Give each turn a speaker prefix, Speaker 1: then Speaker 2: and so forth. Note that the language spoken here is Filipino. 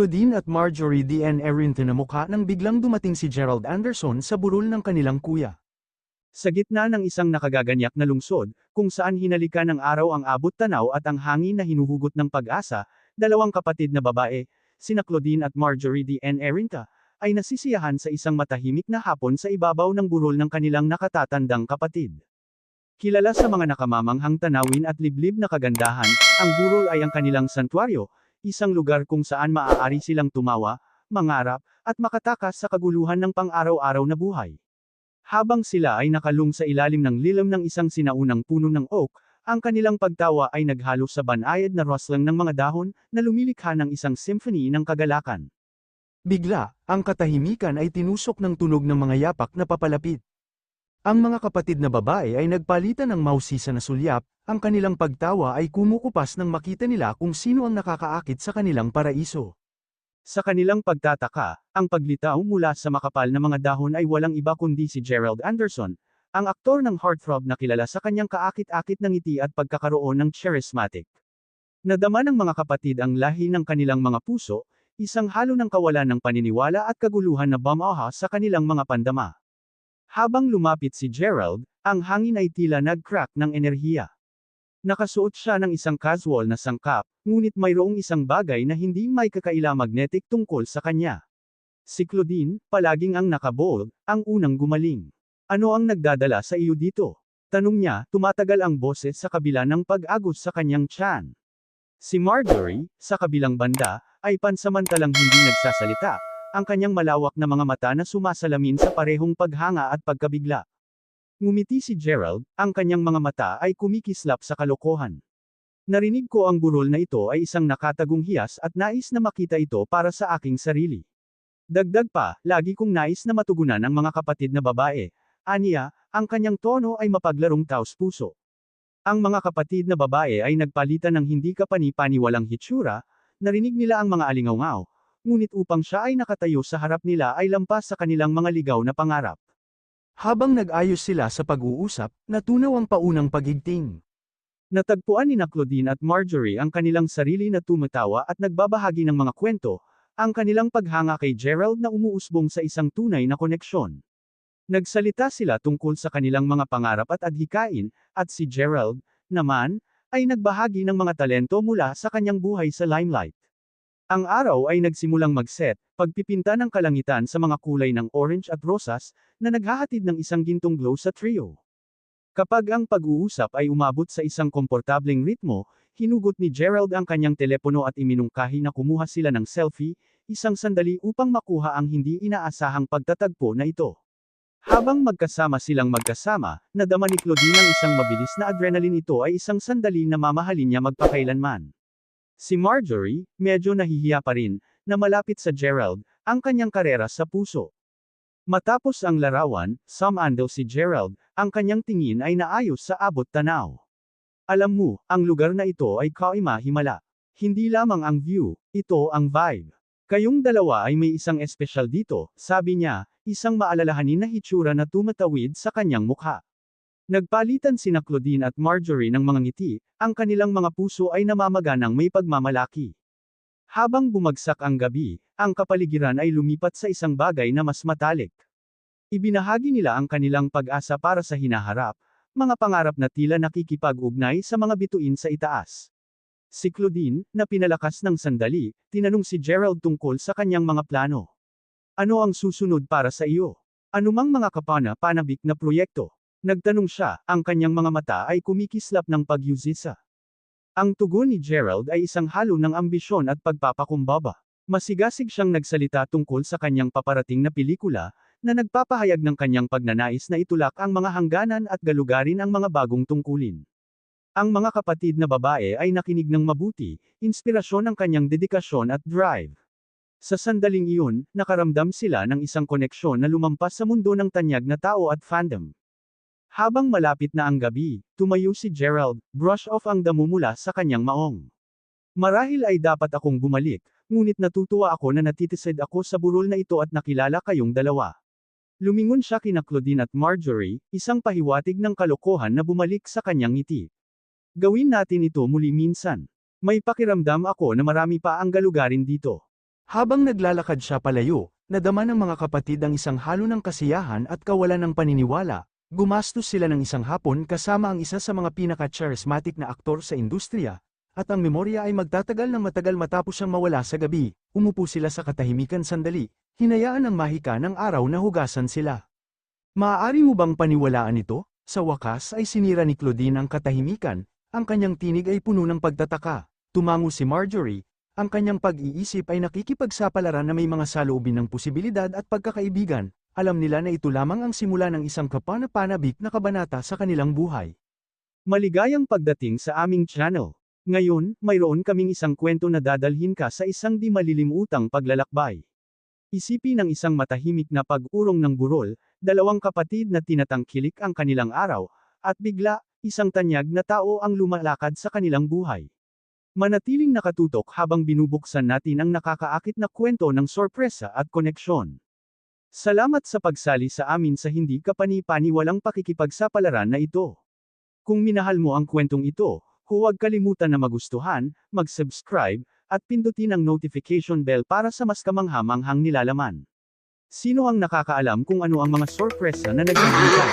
Speaker 1: Claudine at Marjorie D.N. Errington na mukha nang biglang dumating si Gerald Anderson sa burol ng kanilang kuya.
Speaker 2: Sa gitna ng isang nakagaganyak na lungsod, kung saan hinalika ng araw ang abot tanaw at ang hangin na hinuhugot ng pag-asa, dalawang kapatid na babae, sina Claudine at Marjorie D. N. Erinta, ay nasisiyahan sa isang matahimik na hapon sa ibabaw ng burol ng kanilang nakatatandang kapatid. Kilala sa mga nakamamanghang tanawin at liblib na kagandahan, ang burol ay ang kanilang santuaryo, isang lugar kung saan maaari silang tumawa, mangarap, at makatakas sa kaguluhan ng pang-araw-araw na buhay. Habang sila ay nakalung sa ilalim ng lilam ng isang sinaunang puno ng oak, ang kanilang pagtawa ay naghalo sa banayad na rustling ng mga dahon, na lumilikha ng isang symphony ng kagalakan.
Speaker 1: Bigla, ang katahimikan ay tinusok ng tunog ng mga yapak na papalapit. Ang mga kapatid na babae ay nagpalitan ng mausisa na sulyap, ang kanilang pagtawa ay kumukupas nang makita nila kung sino ang nakakaakit sa kanilang paraiso.
Speaker 2: Sa kanilang pagtataka, ang paglitaw mula sa makapal na mga dahon ay walang iba kundi si Gerald Anderson, ang aktor ng heartthrob na kilala sa kanyang kaakit-akit ng ngiti at pagkakaroon ng charismatic. Nadama ng mga kapatid ang lahi ng kanilang mga puso, isang halo ng kawalan ng paniniwala at kaguluhan na bumaha sa kanilang mga pandama. Habang lumapit si Gerald, ang hangin ay tila nag-crack ng enerhiya. Nakasuot siya ng isang casual na sangkap, ngunit mayroong isang bagay na hindi may kakaila magnetic tungkol sa kanya. Si Claudine, palaging ang nakabold, ang unang gumaling. Ano ang nagdadala sa iyo dito? Tanong niya, tumatagal ang boses sa kabila ng pag-agos sa kanyang tiyan. Si Marjorie, sa kabilang banda, ay pansamantalang hindi nagsasalita, ang kanyang malawak na mga mata na sumasalamin sa parehong paghanga at pagkabigla. Ngumiti si Gerald, ang kanyang mga mata ay kumikislap sa kalokohan. Narinig ko ang burol na ito ay isang nakatagong hiyas at nais na makita ito para sa aking sarili. Dagdag pa, lagi kong nais na matugunan ang mga kapatid na babae. Aniya, ang kanyang tono ay mapaglarong taos puso. Ang mga kapatid na babae ay nagpalitan ng hindi kapani-paniwalang hitsura, narinig nila ang mga alingaw ngunit upang siya ay nakatayo sa harap nila ay lampas sa kanilang mga ligaw na pangarap.
Speaker 1: Habang nag-ayos sila sa pag-uusap, natunaw ang paunang pagigting.
Speaker 2: Natagpuan ni Claudine at Marjorie ang kanilang sarili na tumatawa at nagbabahagi ng mga kwento, ang kanilang paghanga kay Gerald na umuusbong sa isang tunay na koneksyon. Nagsalita sila tungkol sa kanilang mga pangarap at adhikain, at si Gerald, naman, ay nagbahagi ng mga talento mula sa kanyang buhay sa limelight. Ang araw ay nagsimulang mag-set, pagpipinta ng kalangitan sa mga kulay ng orange at rosas, na naghahatid ng isang gintong glow sa trio. Kapag ang pag-uusap ay umabot sa isang komportableng ritmo, hinugot ni Gerald ang kanyang telepono at iminungkahi na kumuha sila ng selfie, isang sandali upang makuha ang hindi inaasahang pagtatagpo na ito. Habang magkasama silang magkasama, nadama ni Claudine ang isang mabilis na adrenaline ito ay isang sandali na mamahalin niya magpakailanman. Si Marjorie, medyo nahihiya pa rin, na malapit sa Gerald, ang kanyang karera sa puso. Matapos ang larawan, sumandal si Gerald, ang kanyang tingin ay naayos sa abot tanaw. Alam mo, ang lugar na ito ay kaima-himala. Hindi lamang ang view, ito ang vibe. Kayong dalawa ay may isang espesyal dito, sabi niya, isang maalalahanin na hitsura na tumatawid sa kanyang mukha. Nagpalitan sina Claudine at Marjorie ng mga ngiti, ang kanilang mga puso ay namamaganang may pagmamalaki. Habang bumagsak ang gabi, ang kapaligiran ay lumipat sa isang bagay na mas matalik. Ibinahagi nila ang kanilang pag-asa para sa hinaharap, mga pangarap na tila nakikipag-ugnay sa mga bituin sa itaas. Si Claudine, na pinalakas ng sandali, tinanong si Gerald tungkol sa kanyang mga plano. Ano ang susunod para sa iyo? Anumang mga kapana-panabik na proyekto? Nagtanong siya, ang kanyang mga mata ay kumikislap ng pagyusisa. Ang tugon ni Gerald ay isang halo ng ambisyon at pagpapakumbaba. Masigasig siyang nagsalita tungkol sa kanyang paparating na pelikula, na nagpapahayag ng kanyang pagnanais na itulak ang mga hangganan at galugarin ang mga bagong tungkulin. Ang mga kapatid na babae ay nakinig ng mabuti, inspirasyon ang kanyang dedikasyon at drive. Sa sandaling iyon, nakaramdam sila ng isang koneksyon na lumampas sa mundo ng tanyag na tao at fandom. Habang malapit na ang gabi, tumayo si Gerald, brush off ang damo mula sa kanyang maong. Marahil ay dapat akong bumalik, ngunit natutuwa ako na natitisid ako sa burol na ito at nakilala kayong dalawa. Lumingon siya kina Claudine at Marjorie, isang pahiwatig ng kalokohan na bumalik sa kanyang ngiti. Gawin natin ito muli minsan. May pakiramdam ako na marami pa ang galugarin dito.
Speaker 1: Habang naglalakad siya palayo, nadama ng mga kapatid ang isang halo ng kasiyahan at kawalan ng paniniwala. Gumastos sila ng isang hapon kasama ang isa sa mga pinaka-charismatic na aktor sa industriya, at ang memorya ay magtatagal ng matagal matapos siyang mawala sa gabi. Umupo sila sa katahimikan sandali, hinayaan ng mahika ng araw na hugasan sila. Maaari mo bang paniwalaan ito? Sa wakas ay sinira ni Claudine ang katahimikan, ang kanyang tinig ay puno ng pagtataka. Tumango si Marjorie, ang kanyang pag-iisip ay nakikipagsapalaran na may mga saloobin ng posibilidad at pagkakaibigan, alam nila na ito lamang ang simula ng isang kapanapanabik na kabanata sa kanilang buhay.
Speaker 2: Maligayang pagdating sa aming channel. Ngayon, mayroon kaming isang kwento na dadalhin ka sa isang di malilimutang paglalakbay. Isipin ng isang matahimik na pag-urong ng burol, dalawang kapatid na tinatangkilik ang kanilang araw, at bigla, isang tanyag na tao ang lumalakad sa kanilang buhay. Manatiling nakatutok habang binubuksan natin ang nakakaakit na kwento ng sorpresa at koneksyon. Salamat sa pagsali sa amin sa hindi kapani-paniwalang pakikipagsapalaran na ito. Kung minahal mo ang kwentong ito, huwag kalimutan na magustuhan, mag-subscribe, at pindutin ang notification bell para sa mas kamanghamanghang nilalaman. Sino ang nakakaalam kung ano ang mga sorpresa na naghihintay?